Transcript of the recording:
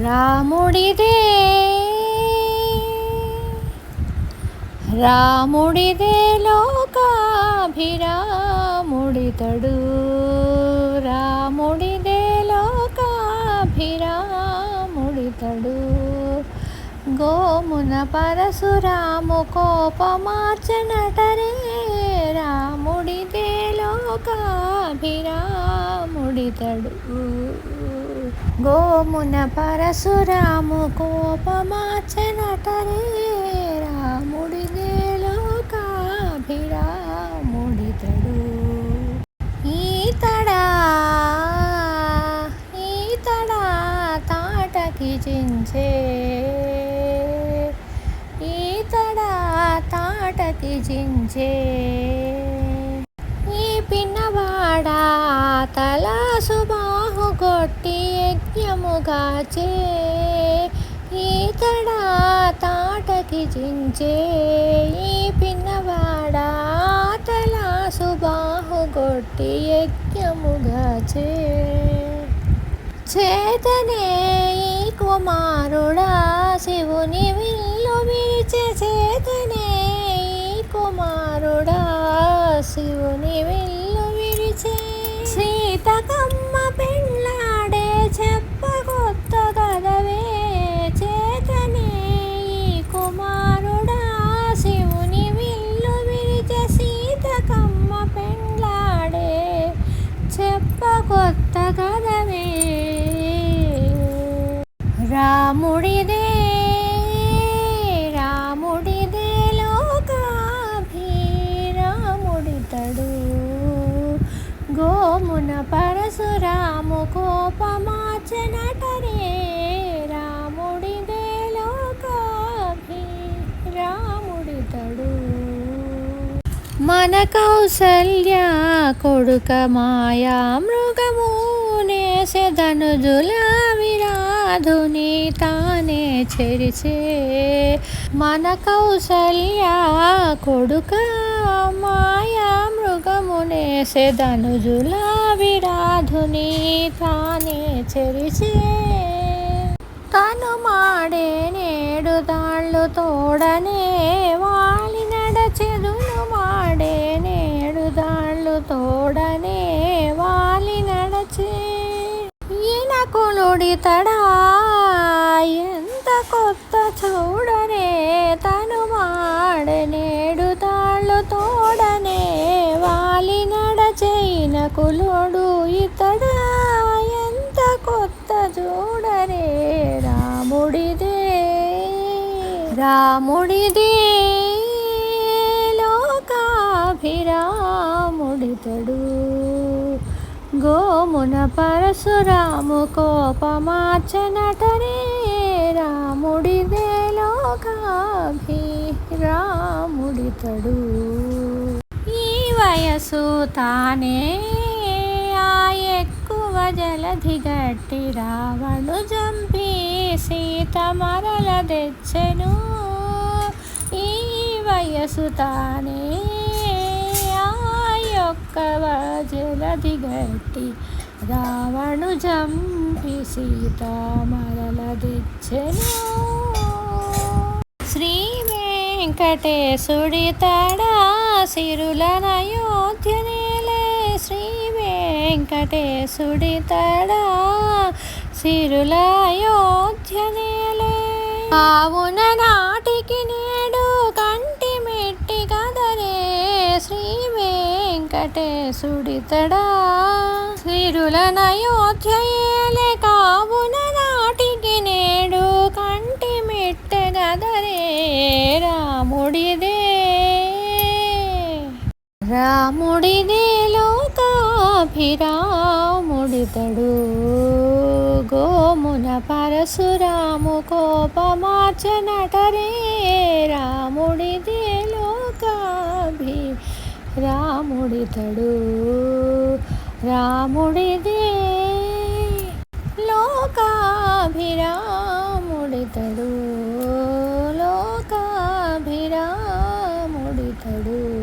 రాముడిదే. రాముడిదే లోకాభిరాముడితడు గోమున పరశురాము కోపమార్చనటరే. రాముడితే లోకాభిరాముడితడు. గోమున పరశురాము కోపమార్చనటరే. రాముడిదే లోకాభిరాముడితడు. ఈతడా ఈతడా తాటకి చించే తాటకి ఈ పిన్నవాడా తల సుబాహు కొట్టి యజ్ఞముగాచే ఈతడా తాటకి జించే. ఈ పిన్నవాడా తల సుబాహు కొట్టి యజ్ఞముగాచే చేతనే ఈ కుమారుడా శివుని విల్లు విరిచే చేతనే కూడా శివుని వెళ్ళు విరిచే. సీతకమ్మ పెళ్ళాడే చెప్ప కొత్త కదవే చేతనే ఈ కుమారుడా శివుని విల్లు విరిచే సీతకమ్మ పెళ్ళాడే చెప్ప కొత్త కదవే రాముడిదే మన కౌసల్య కొడుక మాయా మృగము నేసెదనుజుల విరాధుని తానే చెరిచే మన కౌసల్య కొడుక మాయా మృగము నేసెదనుజుల విరాధుని తానే చెరిచే. తను మాడే నేడు దాళ్ళు తోడనే వాలి నడచెదును మా నేడు దాళ్ళు తోడనే వాలి నడచే ఈయన కొలుడి తడా ఎంత కొత్త చూడనే తను మాడనేడు తాళ్ళు తోడనే వాలి నడచైన కులుడు ఇతడా ఎంత కొత్త చూడరే రాముడిదే రాముడిదే లోకాభిరా లోకాభిరాముడితడు గోమున పరశురాము కోపమార్చనటరే రాముడిదే రాముడితడు. ఈ వయసు తానే ఆ ఎక్కువ జలధి గట్టి రావణు జంపి సీత మరల తెచ్చెను. ఈ వయసు తానే యొక్కవ గట్టి రావణు చంపి సీత మరల శ్రీ వెంకటేశుడి తడా సిరులనయోధ్య నేలే. శ్రీ వెంకటేశుడి తడా సిరులయోధ్య నేలే. నా వెంకటేశుడితడా తడా సిరులనయోధ్య కావున నాటికి నేడు కంటి మెట్టె గదరే రాముడిదే. రాముడిదే లోకాభిరాముడితడు. గోమున పరశురాము కోపమార్చనటరే రాముడిదే లో రాముడితడు. రాముడిదే. లోకాభిరాముడితడు. లోకాభిరాముడితడు.